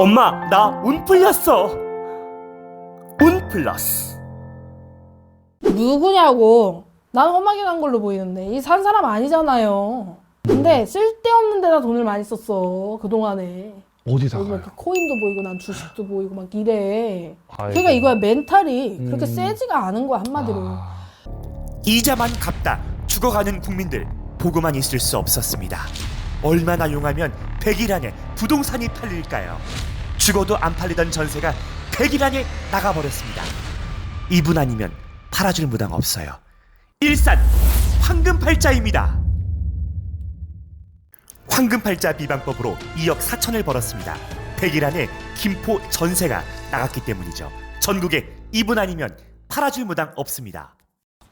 엄마 나 운 풀렸어 운 플러스 누구냐고. 난 험하게 간 걸로 보이는데 이 산 사람 아니잖아요. 근데 쓸데없는 데다 돈을 많이 썼어 그동안에. 여기 막 이렇게 코인도 보이고 난 주식도 보이고 막 이래. 아이고. 그러니까 이거야 멘탈이 그렇게 음. 세지가 않은 거야 한마디로. 아, 이자만 갚다 죽어가는 국민들 보고만 있을 수 없었습니다 얼마나 용하면 100일 안에 부동산이 팔릴까요 죽어도 안 팔리던 전세가 100일 안에 나가버렸습니다. 이분 아니면 팔아줄 무당 없어요. 일산 황금팔자입니다. 황금팔자 비방법으로 2억 4천을 벌었습니다. 100일 안에 김포 전세가 나갔기 때문이죠. 전국에 이분 아니면 팔아줄 무당 없습니다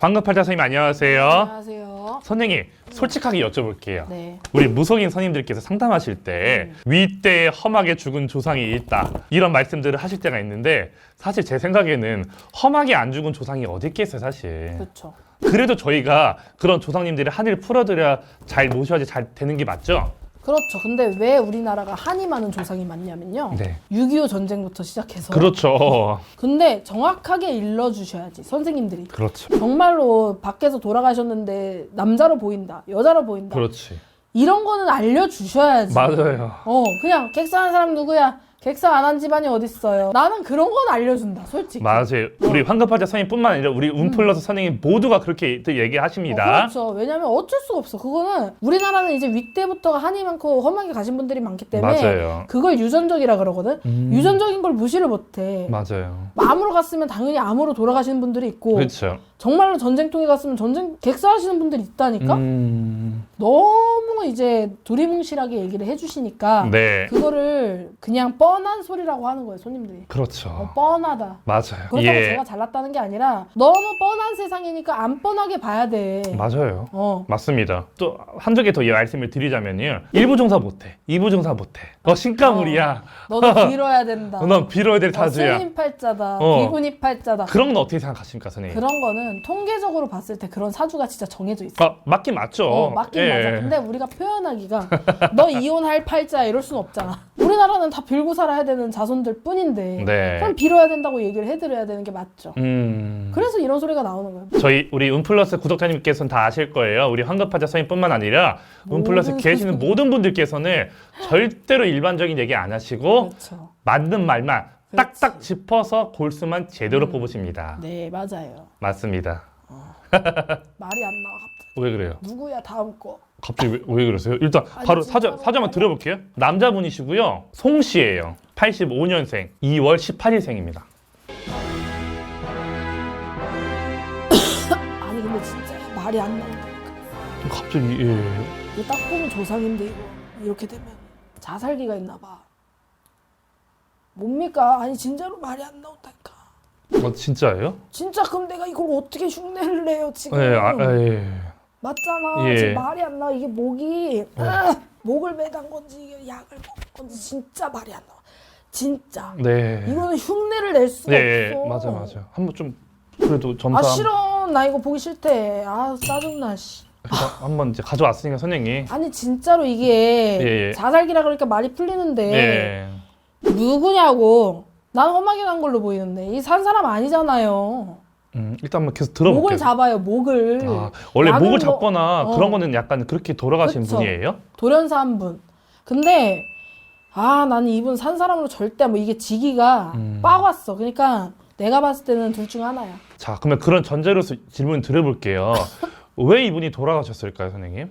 황금팔자 선생님 안녕하세요. 안녕하세요. 선생님 솔직하게 여쭤볼게요. 네. 우리 무속인 선생님들께서 상담하실 때 윗대에 험하게 죽은 조상이 있다 이런 말씀들을 하실 때가 있는데 사실 제 생각에는 험하게 안 죽은 조상이 어디 있겠어요 사실 그렇죠. 그래도 저희가 그런 조상님들의 한을 풀어드려야 잘 모셔야지 잘 되는 게 맞죠? 그렇죠. 근데 왜 우리나라가 한이 많은 조상이 많냐면요. 네. 6.25 전쟁부터 시작해서. 그렇죠 근데 정확하게 일러주셔야지 선생님들이. 그렇죠 정말로 밖에서 돌아가셨는데 남자로 보인다, 여자로 보인다. 그렇지 이런 거는 알려주셔야지. 맞아요 어, 그냥 객사한 사람 누구야? 객사 안 한 집안이 어딨어요? 나는 그런 건 알려준다, 솔직히. 맞아요 우리 황금팔자 선생님뿐만 아니라 우리 운플러스 선생님 모두가 그렇게 또 어, 얘기하십니다 그렇죠. 왜냐면 어쩔 수가 없어. 그거는 우리나라는 이제 윗대부터가 한이 많고 험하게 가신 분들이 많기 때문에 맞아요 그걸 유전적이라 그러거든. 음. 유전적인 걸 무시를 못해. 맞아요 암으로 갔으면 당연히 암으로 돌아가시는 분들이 있고 그렇죠 정말로 전쟁통에 갔으면 전쟁 객사하시는 분들이 있다니까. 음... 너무 이제 두리뭉실하게 얘기를 해주시니까 네 그거를 그냥 뻔한 소리라고 하는 거예요 손님들이. 그렇죠 어, 뻔하다. 맞아요 그렇다고 예 제가 잘났다는 게 아니라 너무 뻔한 세상이니까 안 뻔하게 봐야 돼. 맞아요 어. 맞습니다. 또 한두 개 더 말씀을 드리자면요. 일부 종사 못해. 이부 종사 못해. 너 신가물이야. 너는 빌어야 된다. 넌 빌어야 될 어, 타주야. 스님 팔자다. 어. 비구니 팔자다. 그런 건 어떻게 생각하십니까, 선생님? 그런 거는 통계적으로 봤을 때 그런 사주가 진짜 정해져 있어. 아, 맞긴 맞죠. 어, 맞긴 예. 맞아. 근데 우리가 표현하기가 너 이혼할 팔자 이럴 순 없잖아. 우리나라는 다 빌고 살아야 되는 자손들 뿐인데 네. 그럼 빌어야 된다고 얘기를 해드려야 되는 게 맞죠. 음. 그래서 이런 소리가 나오는 거예요. 저희 우리 운플러스 구독자님께서는 다 아실 거예요. 우리 황급하자 선생님뿐만 아니라 운플러스 모든 계시는. 모든 분들께서는 절대로 일반적인 얘기 안 하시고 그렇죠. 맞는 말만 그렇지. 딱딱 짚어서 골수만 제대로 음. 뽑으십니다. 네 맞아요. 맞습니다. 말이 안 나와. 왜 그래요? 누구야 다음 거. 갑자기 왜, 왜 그러세요? 일단 아니, 바로 진짜로 사전 한번 들어볼게요. 남자분이시고요. 송 씨예요. 85년생, 2월 18일생입니다. 아니 근데 진짜 말이 안 나온다니까. 갑자기 예. 이거 딱 보면 조상인데 이거 이렇게 되면 자살기가 있나 봐. 뭡니까? 아니 진짜로 말이 안 나온다니까. 어, 진짜예요? 진짜 그럼 내가 이걸 어떻게 흉내를 내요 지금? 예, 아, 아, 예. 맞잖아. 예. 지금 말이 안 나와. 이게 목이 아, 목을 매단 건지 이게 약을 먹은 건지 진짜 말이 안 나와. 진짜. 네. 이거는 흉내를 낼 수가 네, 없어. 맞아 맞아. 한번 좀 그래도 점사 아 싫어. 나 이거 보기 싫대. 아 짜증나 씨. 한번, 한번 이제 가져왔으니까 선생님. 아니 진짜로 이게 예, 예. 자살기라 그러니까 말이 풀리는데 예. 누구냐고. 난 험하게 간 걸로 보이는데 이 산 사람 아니잖아요. 음, 일단 한번 계속 들어볼게요. 목을 잡아요. 목을 아, 원래 나는 목을 뭐- 잡거나 어. 그런 거는 약간 그렇게 돌아가신 그쵸. 분이에요? 돌연사 한 분. 근데 아 나는 이분 산 사람으로 절대 뭐 이게 지기가 음. 빠왔어. 그러니까 내가 봤을 때는 둘 중 하나야. 자, 그러면 그런 전제로서 질문 드려볼게요. 왜 이분이 돌아가셨을까요, 선생님?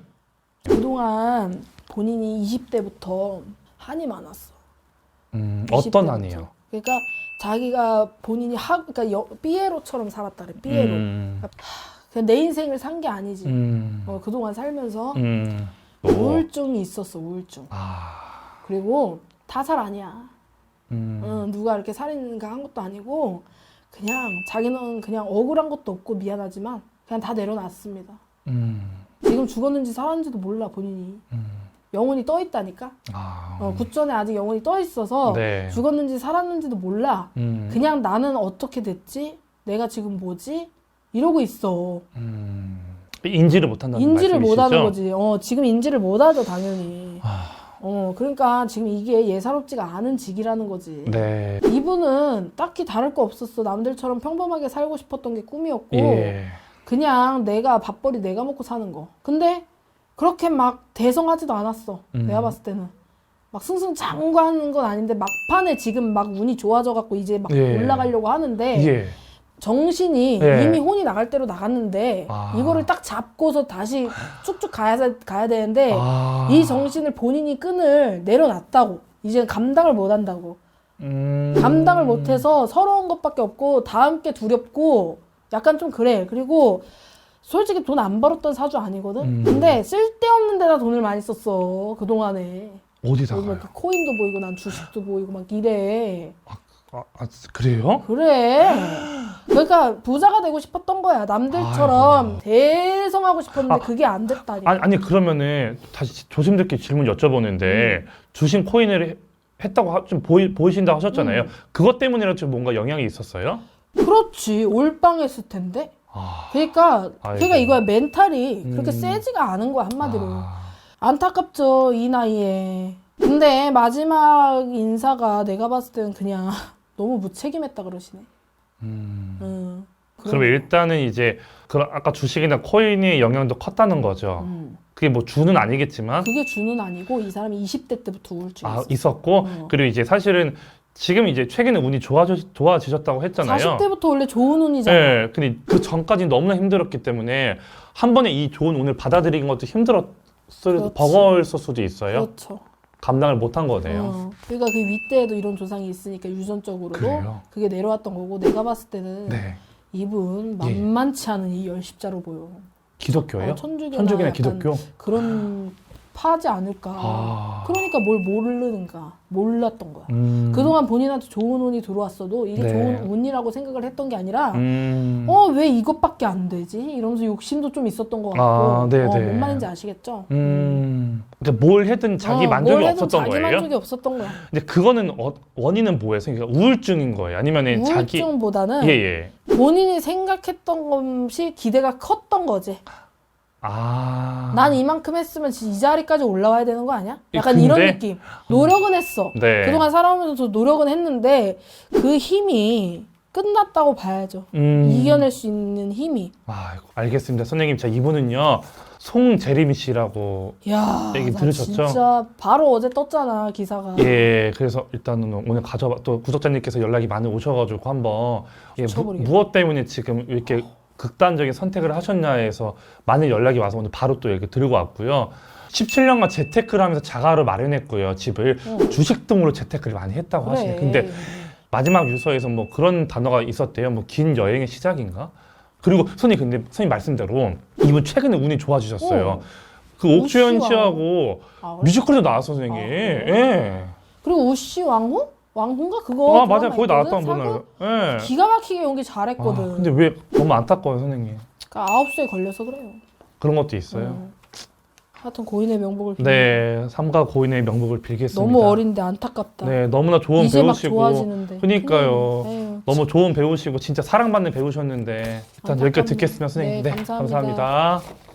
그동안 본인이 20대부터 한이 많았어. 음, 20대 어떤. 한이요? 그러니까 자기가 본인이 하 그러니까 여, 삐에로처럼 살았다 그래. 삐에로. 음, 그냥 내 인생을 산 게 아니지. 음, 어, 그동안 살면서 음. 오. 우울증이 있었어. 우울증. 아, 그리고 타살 아니야. 음, 어, 누가 이렇게 살인가 한 것도 아니고 그냥 자기는 그냥 억울한 것도 없고 미안하지만 그냥 다 내려놨습니다. 음, 지금 죽었는지 살았는지도 몰라 본인이 음. 영혼이 떠 있다니까. 아, 어, 굿전에 아직 영혼이 떠 있어서 네. 죽었는지 살았는지도 몰라. 음, 그냥 나는 어떻게 됐지? 내가 지금 뭐지? 이러고 있어. 음. 인지를 못한다는 인지를 말씀이시죠? 못하는 거지. 어, 지금 인지를 못하죠 당연히. 아, 어, 그러니까 지금 이게 예사롭지가 않은 직이라는 거지. 네. 이분은 딱히 다를 거 없었어. 남들처럼 평범하게 살고 싶었던 게 꿈이었고, 예. 그냥 내가 밥벌이 내가 먹고 사는 거. 근데 그렇게 막 대성하지도 않았어. 음. 내가 봤을 때는. 막 승승장구하는 건 아닌데 막판에 지금 막 운이 좋아져 갖고 이제 막 예. 올라가려고 하는데 예. 정신이 예. 이미 혼이 나갈 대로 나갔는데 아. 이거를 딱 잡고서 다시 쭉쭉 가야, 가야 되는데 아. 이 정신을 본인이 끈을 내려놨다고. 이제 감당을 못 한다고. 음. 감당을 못해서 서러운 것밖에 없고 다음 게 두렵고 약간 좀 그래. 그리고 솔직히 돈 안 벌었던 사주 아니거든. 음. 근데 쓸데없는 데다 돈을 많이 썼어 그 동안에. 어디다가요? 뭐 이렇게 코인도 보이고 난 주식도 보이고 막 이래. 아, 아, 그래요? 그래. 그러니까 부자가 되고 싶었던 거야. 남들처럼. 대성하고 싶었는데 아. 그게 안 됐다니까. 아니, 아니 그러면은 다시 조심스럽게 질문 여쭤보는데 음. 주신 코인을 해- 했다고 하- 좀 보이, 보이신다고 하셨잖아요. 음. 그것 때문이라도 좀 뭔가 영향이 있었어요? 그렇지. 올빵 했을 텐데. 아, 그러니까 아이고. 그러니까 이거야 멘탈이 그렇게 음. 세지가 않은 거야 한마디로. 아, 안타깝죠 이 나이에 근데 마지막 인사가 내가 봤을 때는 그냥 너무 무책임했다 그러시네 음. 음. 그럼 일단은 이제 그 아까 주식이나 코인의 영향도 컸다는 거죠. 음. 그게 뭐 주는 아니겠지만 그게 주는 아니고 이 사람이 20대 때부터 우울증이 아, 있었고 어. 그리고 이제 사실은 지금 이제 최근에 운이 좋아지, 좋아지셨다고 했잖아요. 40대부터 원래 좋은 운이잖아 네, 근데 그 전까지는 너무나 힘들었기 때문에 한 번에 이 좋은 운을 받아들이는 것도 힘들었을 그렇지. 버거웠을 수도 있어요. 그렇죠 감당을 못한 거네요. 어. 그러니까 그 윗대에도 이런 조상이 있으니까 유전적으로도 그래요? 그게 내려왔던 거고 내가 봤을 때는 네, 이분 예. 만만치 않은 이 열십자로 보여 기독교예요? 어, 천주교나 천주교나 약간 기독교? 그런 파지 않을까 아, 그러니까 뭘 모르는가 몰랐던 거야. 음, 그동안 본인한테 좋은 운이 들어왔어도 이게 네. 좋은 운이라고 생각을 했던 게 아니라 음, 어 왜 이것밖에 안 되지? 이러면서 욕심도 좀 있었던 것 같고 아, 네네. 어, 뭔 말인지 아시겠죠? 음, 그러니까 뭘 해든 자기 어, 만족이 뭘 해도 없었던 자기 거예요. 만족이 없었던 거야. 근데 그거는 어, 원인은 뭐예요? 그러니까 우울증인 거예요? 아니면 은 자기 우울증보다는 예 예. 본인이 생각했던 것이 기대가 컸던 거지. 아, 난 이만큼 했으면 진짜 이 자리까지 올라와야 되는 거 아니야? 예, 약간 근데? 이런 느낌. 노력은 했어. 네. 그동안 살아오면서 노력은 했는데 그 힘이 끝났다고 봐야죠. 음. 이겨낼 수 있는 힘이. 아, 알겠습니다, 선생님. 자 이분은요 송재림 씨라고 야, 얘기 나 들으셨죠? 진짜 바로 어제 떴잖아 기사가. 예, 그래서 일단은 오늘 가져와 또 구독자님께서 연락이 많이 오셔가지고 한번 예, 무. 무엇 때문에 지금 이렇게 극단적인 선택을 하셨냐 해서 많은 연락이 와서 오늘 바로 또 이렇게 들고 왔고요. 17년간 재테크를 하면서 자가를 마련했고요. 집을 어. 주식 등으로 재테크를 많이 했다고 그래. 하시네요. 근데 마지막 유서에서 뭐 그런 단어가 있었대요. 뭐 긴 여행의 시작인가? 그리고 선생님 근데 선생님 말씀대로 이분 최근에 운이 좋아지셨어요. 어. 그 옥주현 씨하고 아, 그래? 뮤지컬도 나왔어 선생님. 아, 그래요? 예. 그리고 우씨 왕후? 왕후인가 그거 아 드라마 거기 나왔던? 분을. 예. 기가 막히게 연기 아, 잘했거든. 근데 왜 너무 안타까워요 선생님. 그러니까 아홉 수에 걸려서 그래요. 그런 것도 있어요. 음. 하여튼 고인의 명복을 빌 네, 삼가 고인의 명복을 빌겠습니다. 너무 어린데 안타깝다. 네, 너무나 좋은 이제 막 배우시고 좋아지는데. 그러니까요. 음, 에휴, 너무 좋은 배우시고 진짜 사랑받는 배우셨는데 일단 여기까지 안타깝네. 듣겠습니다 선생님. 네, 네, 감사합니다. 감사합니다.